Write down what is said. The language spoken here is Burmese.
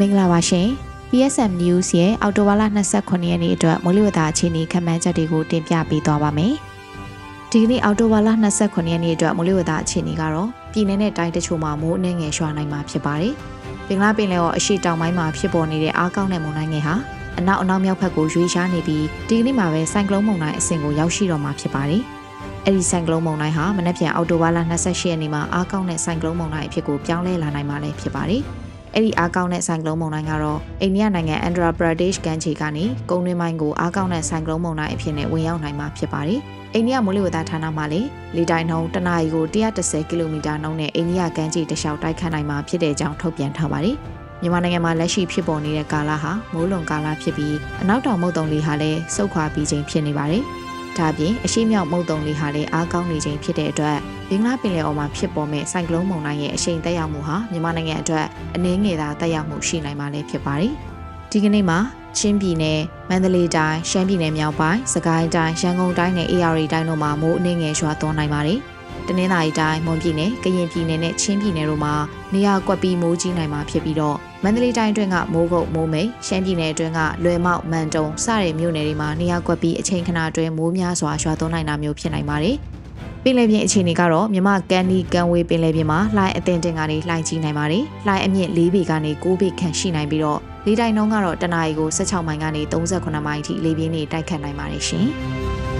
မင်္ဂလာပါရှင် PSM News ရဲ့အော်တိုဘာလ29ရက်နေ့အတွက်မိုးလေဝသအခြေအနေခန့်မှန်းချက်တွေကိုတင်ပြပေးသွားပါမယ်။ဒီကနေ့အော်တိုဘာလ29ရက်နေ့အတွက်မိုးလေဝသအခြေအနေကတော့ပြည်내နဲ့တိုင်းတချို့မှာမိုးအနှဲငယ်ရွာနိုင်မှာဖြစ်ပါတယ်။ပင်လပင်လယ်ော်အရှိတောင်ပိုင်းမှာဖြစ်ပေါ်နေတဲ့အားကောင်းတဲ့မုန်တိုင်းငယ်ဟာအနောက်အနောက်မြောက်ဘက်ကိုရွေ့ရှားနေပြီးဒီကနေ့မှာပဲဆိုင်ကလုန်းမုန်တိုင်းအဆင့်ကိုရောက်ရှိတော့မှာဖြစ်ပါတယ်။အဲ့ဒီဆိုင်ကလုန်းမုန်တိုင်းဟာမနက်ဖြန်အောက်တိုဘာလ28ရက်နေ့မှာအားကောင်းတဲ့ဆိုင်ကလုန်းမုန်တိုင်းအဖြစ်ကိုပြောင်းလဲလာနိုင်မှာလည်းဖြစ်ပါတယ်။ အဲ့ဒီအားကောင်းတဲ့ဆိုင်ကလုန်းမုန်တိုင်းကတော့အိန္ဒိယနိုင်ငံအန်ဒရာပရာဒေ့ရှ်ကမ်းခြေကနေကုန်းတွင်းပိုင်းကိုအားကောင်းတဲ့ဆိုင်ကလုန်းမုန်တိုင်းအဖြစ်နဲ့ဝင်ရောက်နိုင်မှာဖြစ်ပါတယ်။အိန္ဒိယမိုးလေဝသဌာနမှလည်းလေတိုက်နှုန်းတနအီကို130ကီလိုမီတာနှုန်းနဲ့အိန္ဒိယကမ်းခြေတစ်လျှောက်တိုက်ခတ်နိုင်မှာဖြစ်တဲ့အကြောင်းထုတ်ပြန်ထားပါတယ်။မြန်မာနိုင်ငံမှာလက်ရှိဖြစ်ပေါ်နေတဲ့ကာလဟာမိုးလွန်ကာလဖြစ်ပြီးအနောက်တောင်မုတ်တုံလေဟာလည်းစုတ်ခွာပြီးချိန်ဖြစ်နေပါတယ်။ ဒါ့အပြင်အရှိမြောက်မုတ်တုံလေဟာလည်းအားကောင်းနေချိန်ဖြစ်တဲ့အတွက်ဘင်္ဂလားပင်လယ်အော်မှာဖြစ်ပေါ်မဲ့ဆိုင်ကလုန်းမုန်တိုင်းရဲ့အရှိန်တက်ရောက်မှုဟာမြန်မာနိုင်ငံအတွက်အနည်းငယ်သာတက်ရောက်မှုရှိနိုင်မှာလည်းဖြစ်ပါတယ်။ဒီကနေ့မှာချင်းပြည်နယ်မန္တလေးတိုင်းရှမ်းပြည်နယ်မြောက်ပိုင်းစကိုင်းတိုင်းရန်ကုန်တိုင်းနဲ့ AR တိုင်းတို့မှာမိုးအနည်းငယ်ရွာသွန်းနိုင်ပါတယ်။တနင်္သာရီတိုင်းမွန်ပြည်နယ်ကရင်ပြည်နယ်နဲ့ချင်းပြည်နယ်တို့မှာနေရာကွက်ပြီးမိုးကြီးနိုင်မှာဖြစ်ပြီးတော့ မန္တလေးတိုင်းအတွင်းကမိုးကုတ်မိုးမိတ်ရှမ်းပြည်နယ်အတွင်းကလွယ်မောက်မန်တုံစတဲ့မြို့နယ်တွေမှာနေရာကွက်ပြီးအချိန်ခဏအတွင်းမိုးများစွာရွာသွန်းနိုင်တာမျိုးဖြစ်နိုင်ပါတယ်။ပင်လယ်ပြင်အခြေအနေကတော့မြမကန်ဒီကန်ဝေးပင်လယ်ပြင်မှာလှိုင်းအသင်တင်ကနေလှိုင်းကြီးနိုင်ပါတယ်။လှိုင်းအမြင့်၄ပေကနေ၉ပေခန့်ရှိနိုင်ပြီးတော့လေတိုင်နှုန်းကတော့တနအီကို16မိုင်ကနေ38မိုင်အထိလေပြင်းတွေတိုက်ခတ်နိုင်ပါတယ်ရှင်။